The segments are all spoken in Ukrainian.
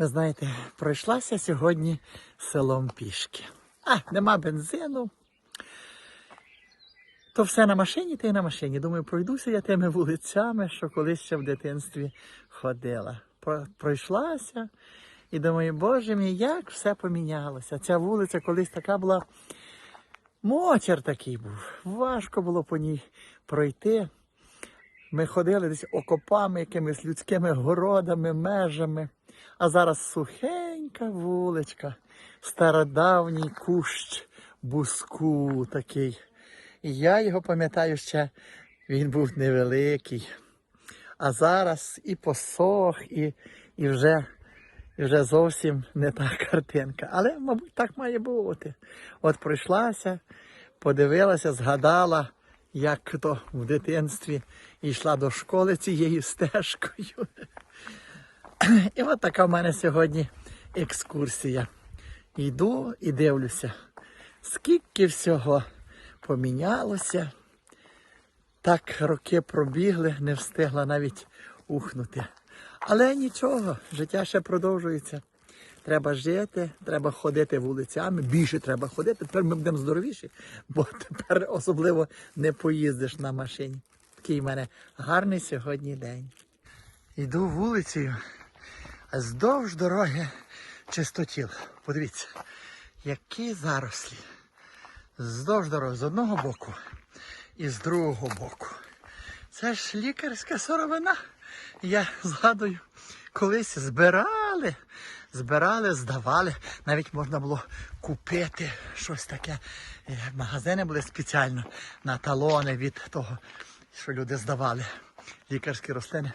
Ви знаєте, пройшлася сьогодні селом пішки. А, нема бензину. То все на машині, та й на машині. Думаю, пройдуся я тими вулицями, що колись ще в дитинстві ходила. Про- Пройшлася і думаю, боже мій, як все помінялося. Ця вулиця колись така була. Мочер такий був. Важко було по ній пройти. Ми ходили десь окопами, якимись людськими городами, межами. А зараз сухенька вуличка, стародавній кущ буску такий. І я його пам'ятаю ще, він був невеликий. А зараз і посох, і, і, вже, і вже зовсім не та картинка. Але, мабуть, так має бути. От пройшлася, подивилася, згадала, як то в дитинстві йшла до школи цією стежкою. І от така в мене сьогодні екскурсія. Йду і дивлюся, скільки всього помінялося. Так роки пробігли, не встигла навіть ухнути. Але нічого, життя ще продовжується. Треба жити, треба ходити вулицями, більше треба ходити. Тепер ми будемо здоровіші, бо тепер особливо не поїздиш на машині. Такий в мене гарний сьогодні день. Йду вулицею, здовж дороги чистотіл. Подивіться, які зарослі. Здовж дороги з одного боку і з другого боку. Це ж лікарська сировина. Я згадую, колись збирали, збирали, здавали. Навіть можна було купити щось таке. Е, Магазини були спеціально на талони від того, що люди здавали. Лікарські рослини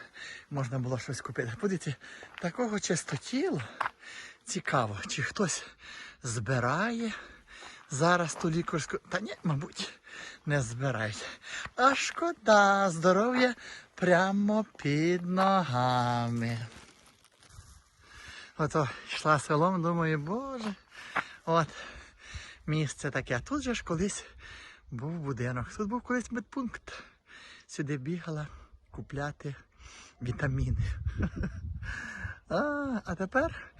можна було щось купити. Подивіться, такого чистотілу цікаво, чи хтось збирає зараз ту лікарську. Та ні, мабуть, не збирають. А шкода, здоров'я прямо під ногами. Ото йшла селом, думаю, боже, от місце таке. Тут же ж колись був будинок. Тут був колись медпункт. Сюди бігала купляти вітаміни. А, а тепер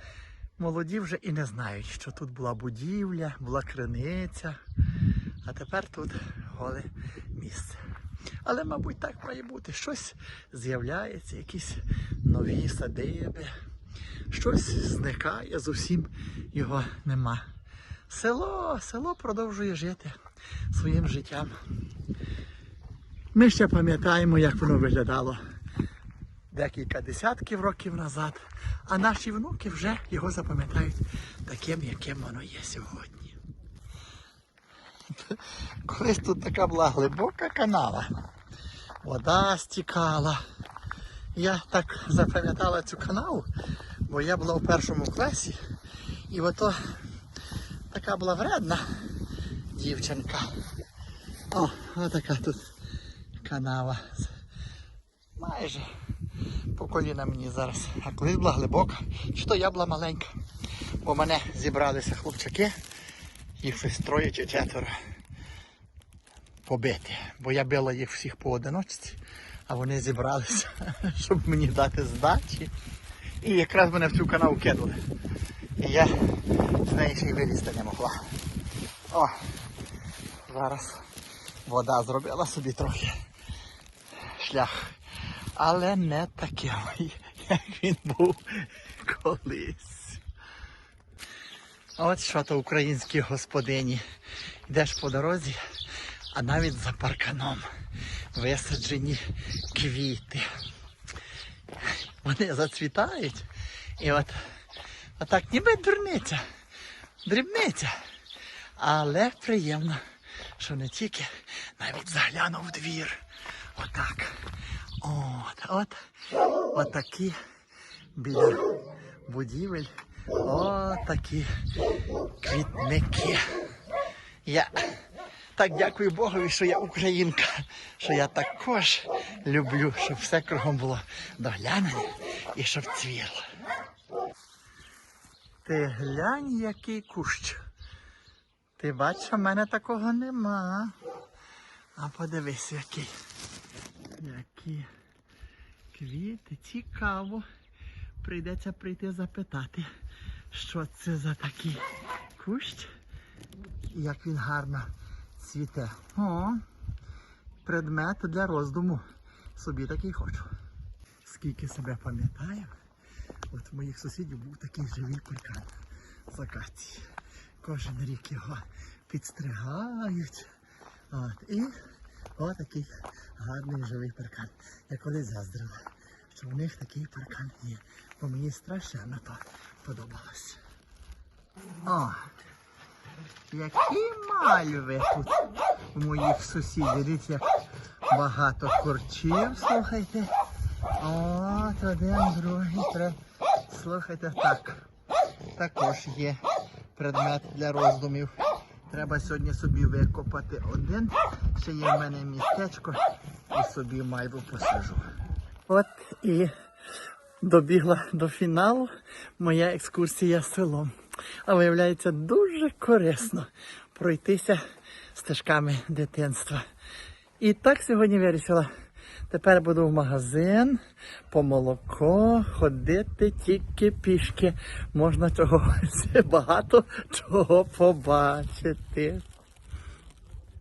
молоді вже і не знають, що тут була будівля, була криниця, а тепер тут голе місце. Але, мабуть, так має бути. Щось з'являється, якісь нові садиби, щось зникає, зовсім його нема. Село, село продовжує жити своїм життям. Ми ще пам'ятаємо, як воно виглядало декілька десятків років назад, а наші внуки вже його запам'ятають таким, яким воно є сьогодні. Колись тут така була глибока канава. Вода стікала. Я так запам'ятала цю канаву, бо я була у першому класі, і ото така була вредна дівчинка. О, отака тут канава. Майже по коліна мені зараз. А колись була глибока, чи то я була маленька. Бо мене зібралися хлопчаки, їх щось троє чи четверо побити. Бо я била їх всіх по одиночці, а вони зібралися, щоб мені дати здачі. І якраз мене в цю канаву кинули. І я з неї ще й вилізти не могла. О, зараз вода зробила собі трохи шлях. Але не таким, як він був колись. От що то українські господині. Йдеш по дорозі, а навіть за парканом висаджені квіти. Вони зацвітають. І от отак ніби дурниця, дрібниця. Але приємно, що не тільки навіть заглянув двір. Отак. От, от, от такі біля будівель. От такі квітники. Я так дякую Богові, що я українка, що я також люблю, щоб все кругом було доглянене і щоб цвіло. Ти глянь, який кущ. Ти бачиш, у мене такого нема. А подивись, який. Які квіти, цікаво. прийдеться прийти запитати, що це за такий кущ, як він гарно цвіте. О, предмет для роздуму. Собі такий хочу. Скільки себе пам'ятаю, от у моїх сусідів був такий живий паркан з акації. Кожен рік його підстригають. От, і отакий гарний живий паркан. Я колись заздрила, що в них такий паркан є. Бо мені страшенно то подобалось. О, які мальви тут у моїх сусідів. Дивіться, як багато курчів, слухайте. От один, другий, третій. Слухайте, так. Також є предмет для роздумів. Треба сьогодні собі викопати один. Ще є в мене містечко і собі майбу посажу. От і добігла до фіналу моя екскурсія селом. А виявляється дуже корисно пройтися стежками дитинства. І так сьогодні вирішила. Тепер буду в магазин по молоко ходити тільки пішки. Можна чогось багато чого побачити.